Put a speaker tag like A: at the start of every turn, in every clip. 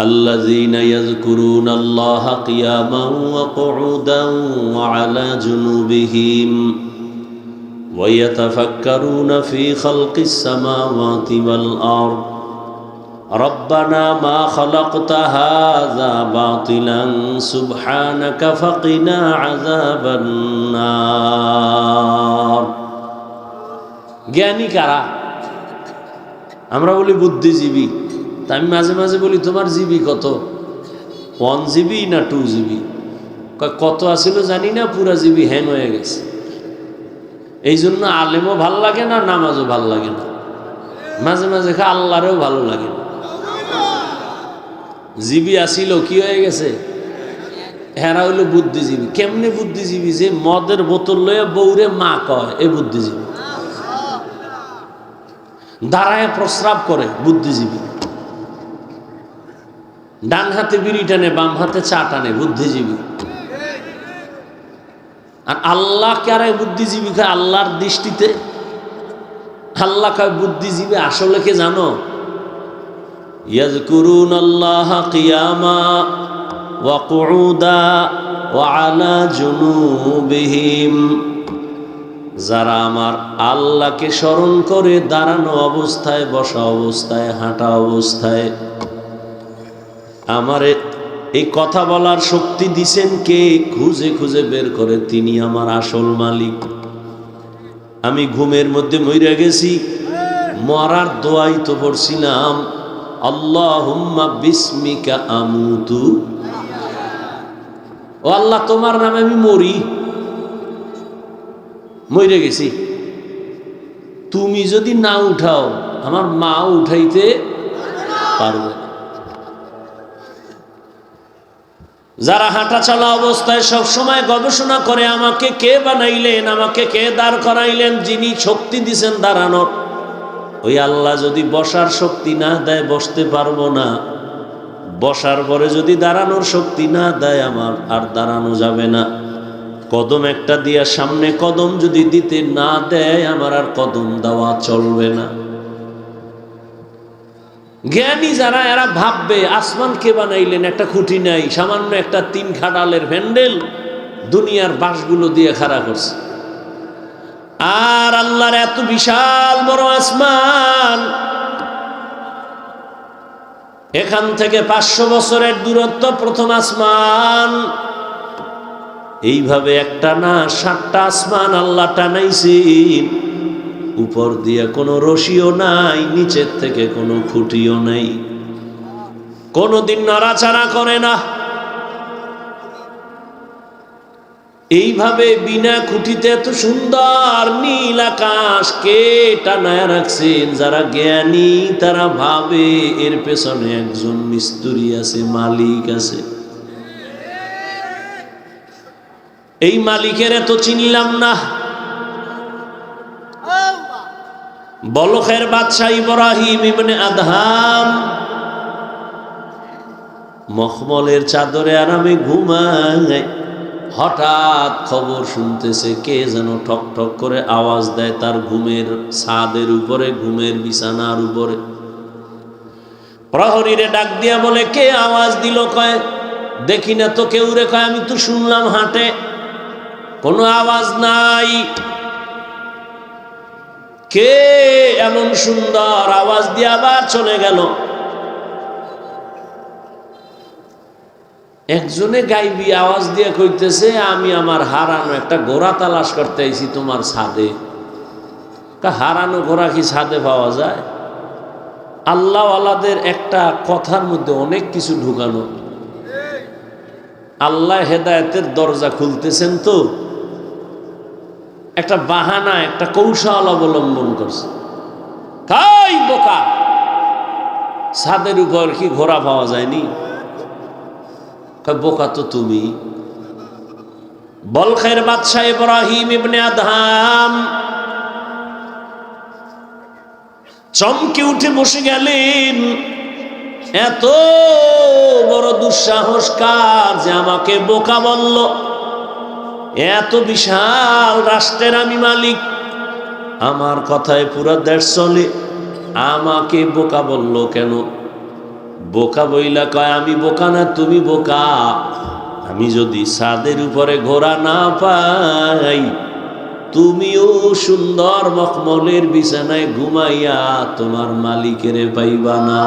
A: الذين يذكرون الله قياما وقعودا وعلى جنوبهم ويتفكرون في خلق السماوات والارض ربنا ما خلقت هذا باطلا سبحانك فقنا عذاب النار জ্ঞানী কারা আমরা বলি বুদ্ধিজীবী তা আমি মাঝে মাঝে বলি, তোমার জিবি কত? ওয়ান জিবি না টু জিবি? কত আসিল জানি না, পুরা জিবি হ্যাং হয়ে গেছে। এই জন্য আলেমও ভালো লাগে না, নামাজও ভালো লাগে না। মাঝে মাঝে খা আল্লাহরেও ভালো লাগে না। জিবি আসিল, কি হয়ে গেছে? হেরা হইল বুদ্ধিজীবী। কেমনে বুদ্ধিজীবী যে মদের বোতল লয়ে বৌরে মা কয়, এ বুদ্ধিজীবী। দাঁড়ায় প্রস্রাব করে বুদ্ধিজীবী। ডান হাতে বিড়ি টানে, বাম হাতে চা টানে, বুদ্ধিজীবী। আর আল্লাহ কারে বুদ্ধিজীবী খায় আল্লাহর দৃষ্টিতে? আল্লাহ কয়, বুদ্ধিজীবী আসলে কে জানো? ইয়াজকুরুন আল্লাহ কিয়ামা ওয়া কুউদা ওয়া আলা জুনুবিহিম। যারা আমার আল্লাহকে স্মরণ করে দাঁড়ানো অবস্থায়, বসা অবস্থায়, হাঁটা অবস্থায় আমারে এই কথা বলার শক্তি দিছেন কে? খুঁজে খুঁজে বের করে তিনি আমার আসল মালিক। আমি ঘুমের মধ্যে মইরা গেছি, মরার দোয়াই তো পড়ছিলাম আল্লাহ বিস্মিকা আমুতু। ও আল্লাহ, তোমার নামে আমি মরি। মরে গেছি। তুমি যদি না উঠাও, আমার মা উঠাইতে পারবে না। যারা হাঁটা চলা অবস্থায় সব সময় গবেষণা করে আমাকে কে বানাইলেন, আমাকে কে দাঁড় করাইলেন, যিনি শক্তি দিছেন দাঁড়ানোর ওই আল্লাহ যদি বসার শক্তি না দেয়, বসতে পারব না। বসার পরে যদি দাঁড়ানোর শক্তি না দেয়, আমার আর দাঁড়ানো যাবে না। কদম একটা দিয়া সামনে কদম যদি দিতে না দেয়, আমার আর কদম দেওয়া চলবে না। জ্ঞানী যারা, এরা ভাববে, আসমান কে বানাইলেন? একটা খুঁটি নাই, সামান্য একটা তিন খাটালের ভ্যান্ডেল দুনিয়ার বাঁশগুলো দিয়ে খাড়া করছে। আর আল্লাহর এত বিশাল বড় আসমান, এখান থেকে পাঁচশো বছরের দূরত্ব প্রথম আসমান। এইভাবে একটা না, সাতটা আসমান আল্লাহ টানাইছেন। উপর দিয়ে কোনো রশিও নাই, নিচের থেকে কোনো খুঁটিও নাই। কোনোদিন নাড়াচাড়া করে না। এইভাবে বিনা খুঁটিতে এত সুন্দর নীল আকাশ কে টানায় রাখছেন? যারা জ্ঞানী, তারা ভাবে এর পেছনে একজন মিস্ত্রি আছে, মালিক আছে। এই মালিকের এত চিনলাম না। বলখের বাদশাহ ইব্রাহিম ইবনে আদহাম মখমলের চাদরে আর আরামে ঘুমায়। হঠাৎ খবর শুনতেছে কে যেন ঠক ঠক করে আওয়াজ দেয় তার ঘুমের ছাদের উপরে, ঘুমের বিছানার উপরে। প্রহরীরে ডাক দিয়া বলে, কে আওয়াজ দিল কয়? দেখি না তো কেউ রে কয়, আমি তো শুনলাম হাঁটে। কোনো আওয়াজ নাই। কে এমন সুন্দর আওয়াজ দিয়ে আবার চলে গেল? একজনে গাইবি আওয়াজ দিয়ে কইতেছে, আমি আমার হারানো একটা ঘোড়া তালাশ করতে আইছি তোমার ছাদে। হারানো ঘোড়া কি ছাদে পাওয়া যায়? আল্লাহ আল্লাদের একটা কথার মধ্যে অনেক কিছু ঢুকানো আল্লাহ হেদায়তের দরজা খুলতেছেন তো। একটা বাহানা একটা কৌশল অবলম্বন করছে। তাই বোকা! ছাদের উপর কি ঘোড়া পাওয়া যায়নি? বোকা তো তুমি। বলখের বাদশাহ ইব্রাহিম ইবনে আদহাম, চমকে উঠে বসে গেলেন, এত বড় দুঃসাহস কার যে আমাকে বোকা বলল? এত বিশাল রাষ্ট্রের আমি মালিক। আমার কথায় পুরো দেশ চলে। আমাকে বোকা বলল কেন? বোকা বইলা কয়, আমি বোকা না, তুমি বোকা। আমি যদি সাদের উপরে ঘোরা না পাই, তুমিও সুন্দর মখমলের বিছানায় ঘুমাইয়া তোমার মালিকের পাইবা না।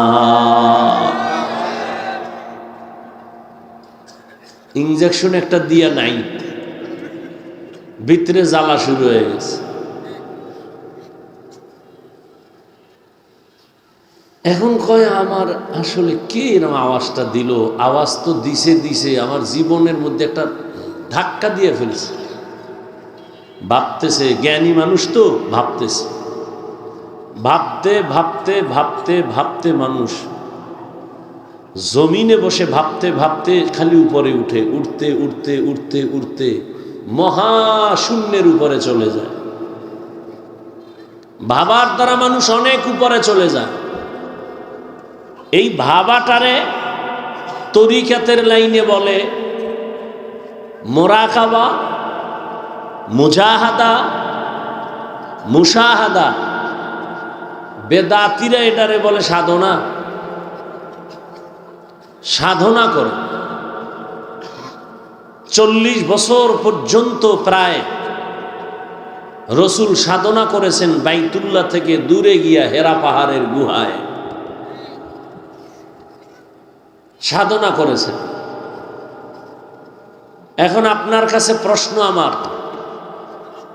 A: ইঞ্জেকশন একটা দিয়া নাই। ভিতরে জ্বালা শুরু হয়ে গেছে। এখন কয়, আমার আসলে কে এরকম আওয়াজটা দিল? আওয়াজ তো দিছে দিছে। আমার জীবনের মধ্যে একটা ধাক্কা দিয়ে ফেলছে। ভাবতেছে, জ্ঞানী মানুষ তো, ভাবতেছে। ভাবতে ভাবতে ভাবতে ভাবতে মানুষ জমিনে বসে ভাবতে ভাবতে খালি উপরে উঠে, উঠতে উঠতে উঠতে উঠতে। মহাশূন্যের উপরে চলে যায়। ভাবার দ্বারা মানুষ অনেক উপরে চলে যায়। এই ভাবাটারে তরিকাতের লাইনে বলে মোরাকাবা, মুজাহাদা মুসাহাদা বেদাতিরা এটারে বলে সাধনা। সাধনা করে। চল্লিশ বছর পর্যন্ত প্রায় রসুল সাধনা করেছেন বাইতুল্লাহ থেকে দূরে গিয়া হেরা পাহাড়ের গুহায়। সাধনা করেছেন। এখন আপনার কাছে প্রশ্ন আমার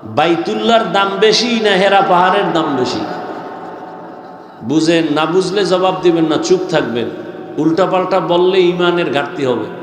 A: বাইতুল্লার দাম বেশি না হেরা পাহাড়ের দাম বেশি? বুঝেন, না বুঝলে জবাব দিবেন না, চুপ থাকবেন। উল্টাপাল্টা বললে ইমানের ঘাটতি হবে।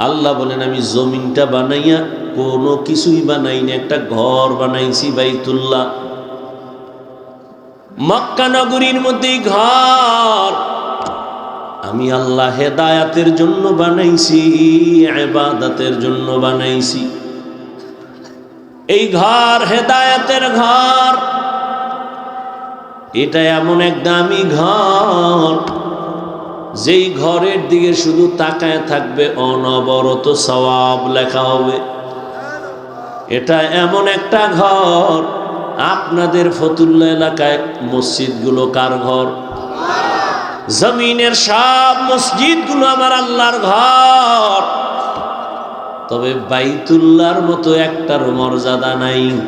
A: আল্লাহ বলেন, আমি জমিনটা বানাইয়া কোনো কিছুই বানাইনি, একটা ঘর বানাইছি বাইতুল্লাহ। মক্কা নগরীর মধ্যে ঘর। আমি আল্লাহ হেদায়াতের জন্য বানাইছি এবাদাতের জন্য বানাইছি। এই ঘর হেদায়াতের ঘর। এটা এমন এক দামি ঘর। যেই ঘরের দিকে শুধু তাকায় থাকবে অনবরত সওয়াব লেখা হবে। এটা এমন একটা ঘর, আপনাদের ফতুল্লা এলাকায় মসজিদগুলো কার ঘর? জমিনের সব মসজিদগুলো আমার আল্লাহর ঘর। তবে বাইতুল্লার মতো একটার মর্যাদা নাই।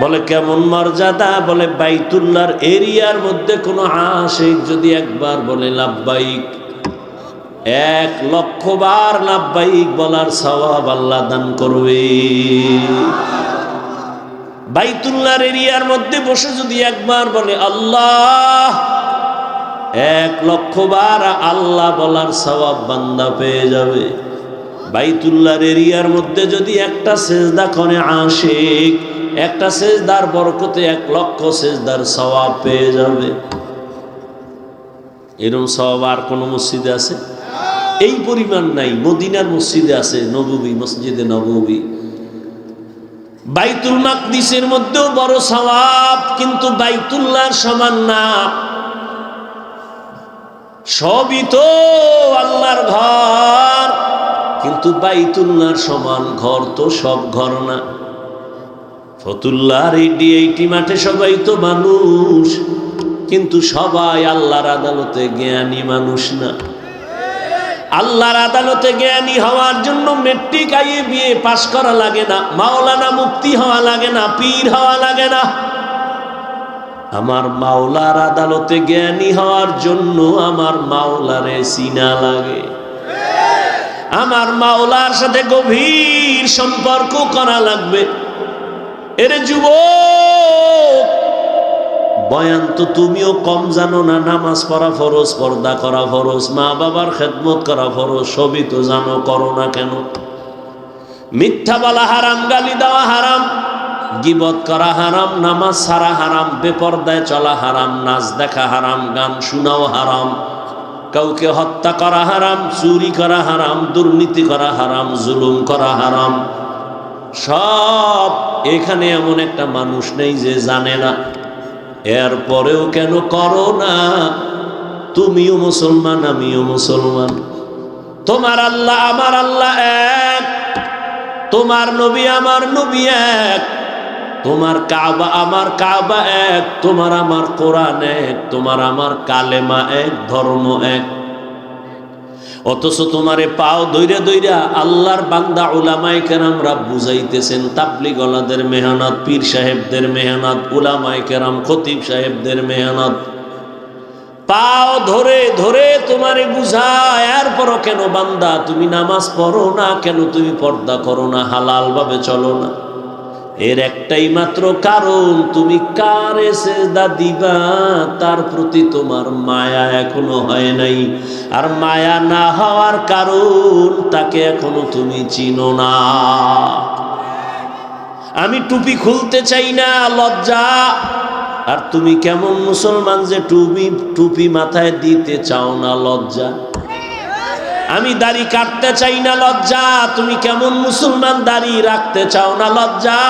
A: বলে কেমন মর্যাদা? বলে বাইতুল্লার এরিয়ার মধ্যে কোনো আশেক যদি একবার বলে লাভবাইক এক লক্ষ বার লাভবাইক বলার সওয়াব আল্লাহ দান করবে। বাইতুল্লার এরিয়ার মধ্যে বসে যদি একবার বলে আল্লাহ, এক লক্ষ বার আল্লাহ বলার সওয়াব বান্দা পেয়ে যাবে। বাইতুল্লার এরিয়ার মধ্যে যদি একটা সেজদা করে আশেক একটা সেজদার বরকতে এক লক্ষ সেজদার সওয়াব পেয়ে যাবে। এরম সওয়াব আর কোনো মসজিদে আছে? এই পরিমাণ নাই, মদিনার মসজিদে আছে, নববী, মসজিদে নববী। বাইতুল মাকদিসের মধ্যেও বড় সওয়াব, কিন্তু বাইতুল্লাহর সমান না। সবই তো আল্লাহর ঘর, কিন্তু বাইতুল্লাহর সমান ঘর তো সব ঘর না। ফতুল্লাহর এইটি এইটি মাঠে সবাই তো মানুষ, কিন্তু সবাই আল্লাহর আদালতে জ্ঞানী মানুষ না। আল্লাহর আদালতে জ্ঞানী হওয়ার জন্য মেট্রিক আইয়ে বিয়ে পাশ করা লাগে না, মাওলানা মুক্তি হওয়া লাগে না, পীর হওয়া লাগে না। আমার মাওলার আদালতে জ্ঞানী হওয়ার জন্য আমার মাওলারে সিনা লাগে। আমার মাওলার সাথে গভীর সম্পর্ক করা লাগবে। এর যুবক, বয়ান তো তুমিও কম জানো না, নামাজ পড়া ফরজ, পর্দা করা ফরজ মা বাবার খেদমত করা ফরজ, সবই তো জানো, করো না কেন? মিথ্যা বলা হারাম, গালি দেওয়া হারাম, গিবত করা হারাম, নামাজ সারা হারাম, বেপর্দায় চলা হারাম, নাচ দেখা হারাম, গান শোনাও হারাম, কাউকে হত্যা করা হারাম, চুরি করা হারাম, দুর্নীতি করা হারাম, জুলুম করা হারাম, সব এখানে এমন একটা মানুষ নেই যে জানে না। এরপরেও কেন করো না? তুমিও মুসলমান, আমিও মুসলমান। তোমার আল্লাহ, আমার আল্লাহ এক। তোমার নবী, আমার নবী এক। তোমার কাবা, আমার কাবা এক। তোমার আমার কোরআন এক। তোমার আমার কালেমা এক, ধর্ম এক। অথচ তোমারে পাও দৈরা দৈরা আল্লাহর বান্দা ওলামাই কেরামরা বুঝাইতেছেন তাবলি গলাদের মেহনত, পীর সাহেবদের মেহনত ওলামাই কেরাম, খতিব সাহেবদের মেহনত। পাও ধরে ধরে তোমারে বুঝায়, এরপরও কেন বান্দা, তুমি নামাজ পড়ো না, কেন তুমি পর্দা করো না হালাল ভাবে চলো না। এর একটাই মাত্র কারণ, তুমি কারে সেজদা দিবা? তার প্রতি তোমার মায়া এখনও হয় নাই। আর মায়া না হওয়ার কারণ তাকে এখনও তুমি চিনো না। আমি টুপি খুলতে চাই না, লজ্জা। আর তুমি কেমন মুসলমান যে টুপি টুপি মাথায় দিতে চাও না, লজ্জা। আমি দাড়ি কাটতে চাই না, লজ্জা। তুমি কেমন মুসলমান দাড়ি রাখতে চাও না, লজ্জা?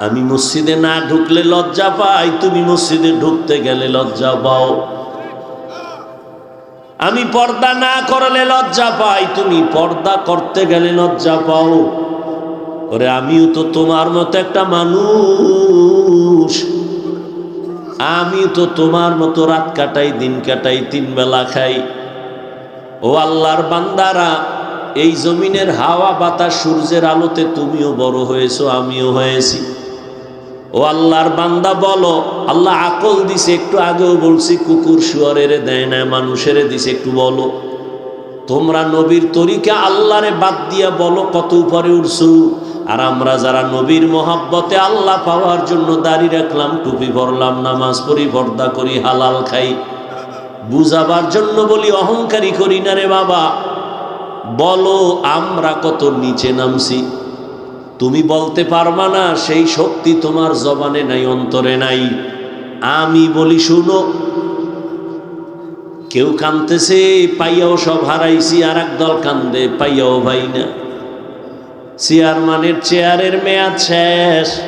A: আমি মসজিদে না ঢুকলে লজ্জা পাই, তুমি মসজিদে ঢুকতে গেলে লজ্জা পাও। আমি পর্দা না করলে লজ্জা পাই, তুমি পর্দা করতে গেলে লজ্জা পাও। ওরে, আমিও তো তোমার মতো একটা মানুষ। আমি তো তোমার মতো রাত কাটাই, দিন কাটাই, তিন বেলা খাই। ও আল্লাহর বান্দারা, এই জমিনের হাওয়া বাতাস সূর্যের আলোতে তুমিও বড় হয়েছো, আমিও হয়েছি। ও আল্লাহর বান্দা বলো, আল্লাহ আকল দিছে, একটু আগেও বলছি, কুকুর শুয়ারের দেয় না মানুষের দিছে, একটু বলো। তোমরা নবীর তরিকা আল্লাহরে বাদ দিয়া বলো, কত উপরে উঠছু। আর আমরা যারা নবীর মহাব্বতে আল্লাহ পাওয়ার জন্য দাড়ি রাখলাম, টুপি ভরলাম নামাজ পড়ি, পর্দা করি, হালাল খাই। বুঝাবার জন্য বলি, অহংকারী করি না রে বাবা। বলো, আমরা কত নিচে নামছি। তুমি বলতে পারবা না, সেই শক্তি তোমার জবানে নাই, অন্তরে নাই। আমি বলি, শুনো, কেউ কানতেছে, পাইয়াও সব হারাইছি আর দল কান্দে, পাইয়াও ভাই না। চেয়ারম্যানের, চেয়ারের মেয়াদ শেষ।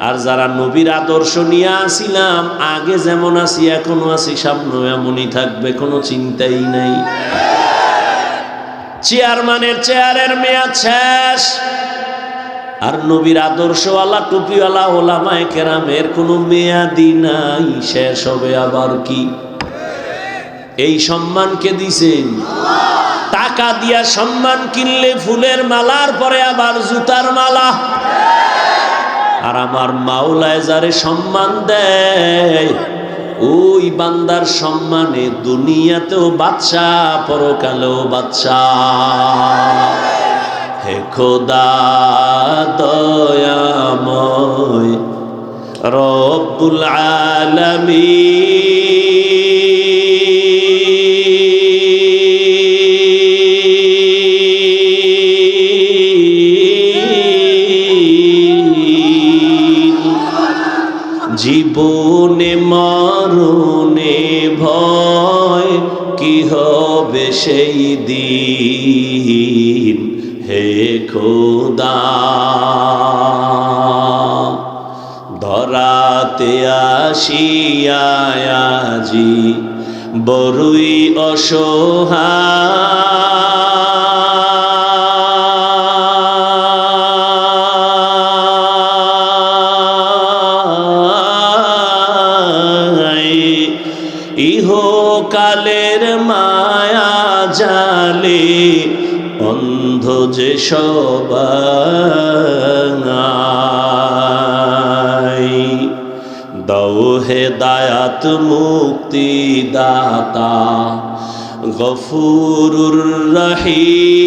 A: আর যারা নবীর আদর্শ নিয়ে আসিলাম, আগে যেমন আছি, এখনও আছি সামনে এমনই থাকবে, কোনো চিন্তাই নাই। চেয়ারম্যানের চেয়ারের মেয়াদ শেষ। আর নবীর আদর্শওয়ালা, টুপিওয়ালা, ওলামায় কেরামের কোনো মেয়াদি নাই, শেষ হবে আবার কি? এই সম্মানকে দিছেন? টাকা দিয়া সম্মান কিনলে ফুলের মালার পরে আবার জুতার মালা। আর আমার মাওলায় যারে সম্মান দেয়, ওই বান্দার সম্মানে দুনিয়াতেও বাচ্চা পরকালেও বাচ্চা হে খোদা দয়াময় রব্বুল আলামিন। জীবনে মরণে ভয় কি হবে সেই দিন? হে খোদা ধরাতে আসিয়াজি বড়ই অসহায়। সবাই দৌ হে দায়াত মুক্তি দাতা গফুরুর রহিম।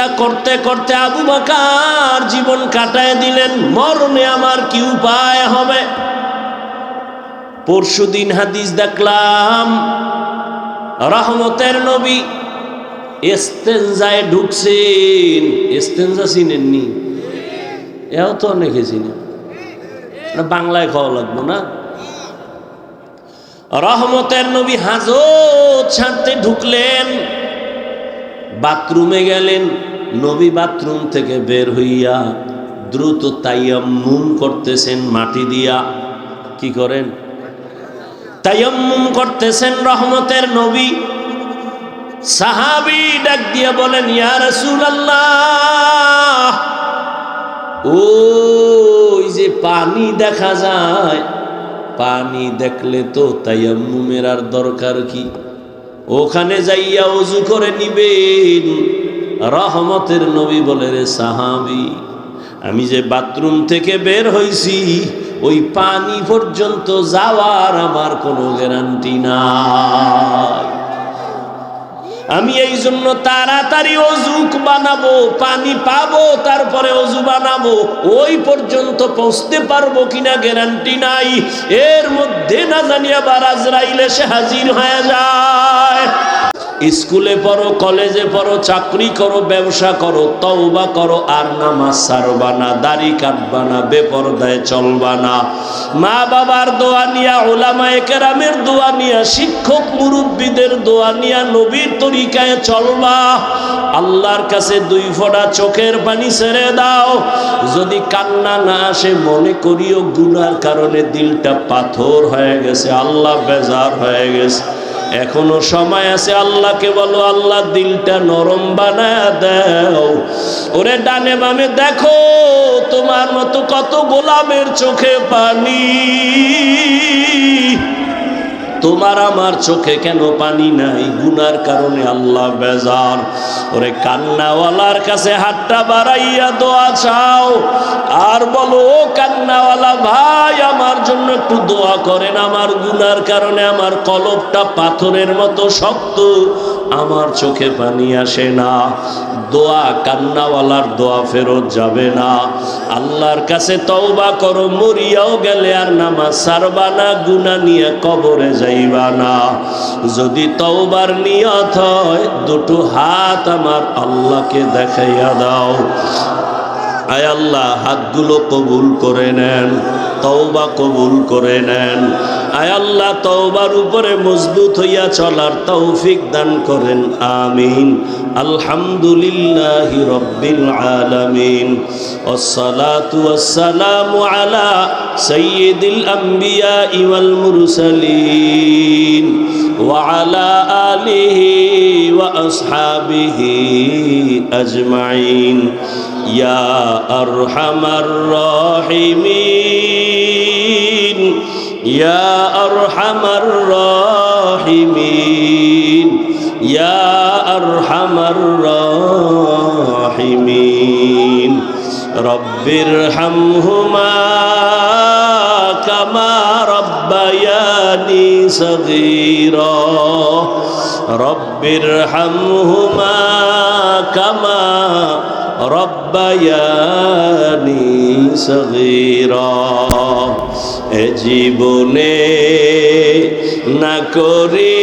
A: চিন্তা করতে করতে আবু বাকার জীবন কাটায় দিলেন। মরণে আমার কি উপায় হবে? পরশুদিন হাদিস দেখলাম, রহমতের নবী এস্তেঞ্জায় ঢুকছেন। এস্তেঞ্জা চিনেননি? এও তো অনেকে চিনেন বাংলায় খাওয়া লাগবো না? রহমতের নবী হাজত ছাড়তে ঢুকলেন, বাথরুমে গেলেন। নবী বাথরুম থেকে বের হইয়া দ্রুত তাইয়াম্মুম করতেছেন মাটি দিয়া। কি করেন? তাইয়াম্মুম করতেছেন রহমতের নবী। সাহাবি ডাক দিয়ে বলেন, ইয়া রাসূলুল্লাহ, ওই যে পানি দেখা যায়, পানি দেখলে তো তাইয়াম্মুমের আর দরকার কি? ওখানে যাইয়া অজু করে নিবেন। রহমতের নবী বলে, রে সাহাবি, আমি যে বাথরুম থেকে বের হইছি, ওই পানি পর্যন্ত যাওয়ার আমার কোনো গ্যারান্টি নাই। আমি এই জন্য তাড়াতাড়ি অজুক বানাবো, পানি পাবো, তারপরে অজু বানাবো, ওই পর্যন্ত পৌঁছতে পারব কিনা গ্যারান্টি নাই। এর মধ্যে না জানি আবার আজরাইল এসে হাজির হয়ে যায়। স্কুলে পড়ো, কলেজে পড়ো, চাকরি করো, ব্যবসা করো, তওবা করো, আর নামাজ সারবা না, দাড়ি কাটবা না, বেপরদায় চলবা না। মা বাবার দোয়া নিয়া ওলামায়ে কেরামের দোয়া নিয়া, শিক্ষক মুরব্বীদের দোয়া নিয়া, নবীর তরিকায় চলবা। আল্লাহর কাছে দুই ফোঁটা চোখের পানি ছেড়ে দাও। যদি কান্না না আসে, মনে করিও গুনার কারণে দিলটা পাথর হয়ে গেছে, আল্লাহ বেজার হয়ে গেছে। এখনও সময় আছে আল্লাহকে বলো, আল্লাহ দিলটা নরম বানা দাও। ওরে ডানে বামে দেখো, তোমার মতো কত গোলামের চোখে পানি। তোমার আমার চোখে কেন পানি নাই? গুনার কারণে আল্লাহ বেজার। ওরে কান্নাওয়ালার কাছে হাতটা বাড়াইয়া দোয়া চাও। আর বলো, ও কান্নাওয়ালা ভাই, আমার জন্য একটু দোয়া করেন। আমার গুনার কারণে আমার কলবটা পাথরের মতো শক্ত। আমার চোখে পানি আসে না। দোয়া কান্নাওয়ালার দোয়া ফেরত যাবে না। আল্লাহর কাছে তওবা করো, মরিয়াও গেলে আর নামাজ সারবা না গুনা নিয়ে কবরে যাইবা না। যদি তওবার নিয়ত হয়, দুটো হাত আমার আল্লাহকে দেখাইয়া দাও। আয় আল্লাহ হাতগুলো কবুল করে নেন তওবা কবুল করে নেন আয় আল্লাহ তওবার উপরে মজবুত হইয়া চলার তৌফিক দান করেন আমিন আলহামদুলিল্লাহি রব্বিল আলামিন والصلاة والسلام على سيد الأنبياء والمرسلين وعلى آله وأصحابه أجمعين ইয়া আরহামার রাহিমিন, ইয়া আরহামার রাহিমিন, ইয়া আরহামার রাহিমিন। রব্বির হামহুমা কামা রব্বায়ানি সগীরা। রব্বির হামহুমা কামা রব্বায়ানি সগীরা। এ জীবনে না করিলাম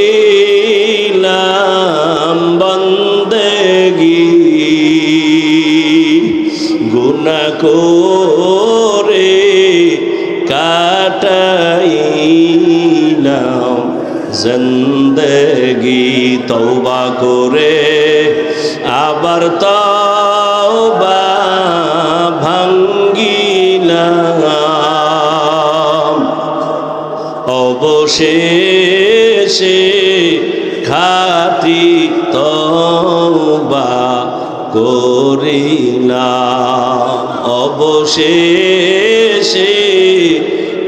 A: বন্দেগি। গুনা করে করিলাম অবশেষে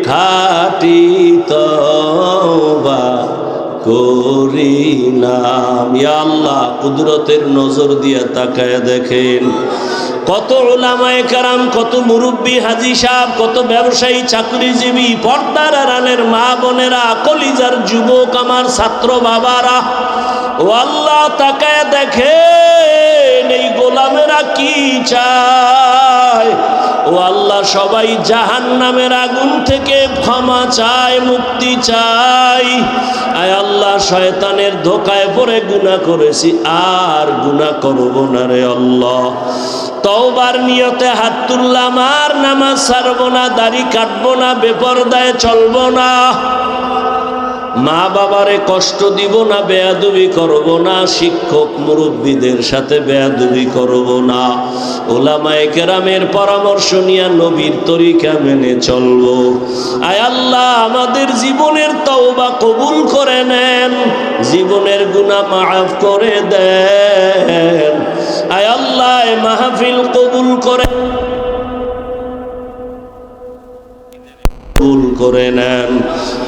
A: খাটি তবা করিলাম ইয়া আল্লাহ, কুদরতের নজর দিয়ে তাকায় দেখেন। কত ওলামায়ে কারাম, কত মুরব্বী হাজি সাহেব, কত ব্যবসায়ী, চাকরিজীবী, পর্দার আড়ালের মা বোনেরা, কলিজার যুবক আমার ছাত্র বাবারা, ও আল্লাহ তাকায় দেখেন, এই গোলামেরা কি চায়? ও আল্লাহ, সবাই জাহান নামের আগুন থেকে ক্ষমা চায়, মুক্তি চাই। আয় আল্লাহ, শয়তানের ধোকায় পরে গুণা করেছি, আর গুণা করব না রে আল্লাহ। তওবার নিয়তে হাত তুললাম, আর নামাজ ছাড়বো না, দাড়ি কাটবো না, বেপরদায় চলবো না। মা বাবারে কষ্ট দিব না, বেয়াদুবি করব না, শিক্ষক মুরব্বীদের সাথে বেয়াদুবি করব না। ওলামায়ে কেরামের পরামর্শ নিয়ে নবীর তরিকা মেনে চলব। আয় আল্লাহ, আমাদের জীবনের তওবা কবুল করে নেন, জীবনের গুনাহ মাফ করে দেন। আয় আল্লাহ মাহফিল কবুল করে কবুল করে নেন।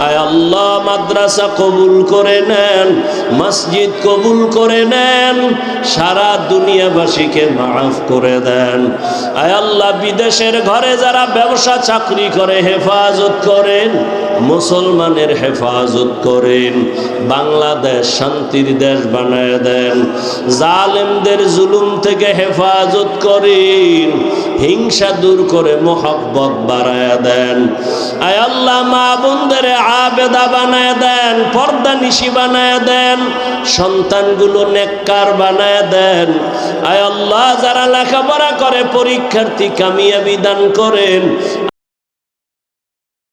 A: আয় আল্লাহ, মাদ্রাসা কবুল করে নেন, মসজিদ কবুল করে নেন, সারা দুনিয়াবাসীকে মাফ করে দেন। আয় আল্লাহ, বিদেশের ঘরে যারা ব্যবসা, চাকরি করে, হেফাজত করেন, মুসলমানের হেফাজত করেন, বাংলাদেশ শান্তির দেশ বানায় দেন। জালেমদের জুলুম থেকে হেফাজত করেন, হিংসা দূর করে মোহাব্বত বাড়ায় দেন। আয় আল্লাহ, মা বোনদের আবেদা বানায় দেন, পর্দা নিশি বানায় দেন, সন্তানগুলো নেককার বানায় দেন। আয় আল্লাহ, যারা লেখাপড়া করে, পরীক্ষার্থী কামিয়াবি দান করেন।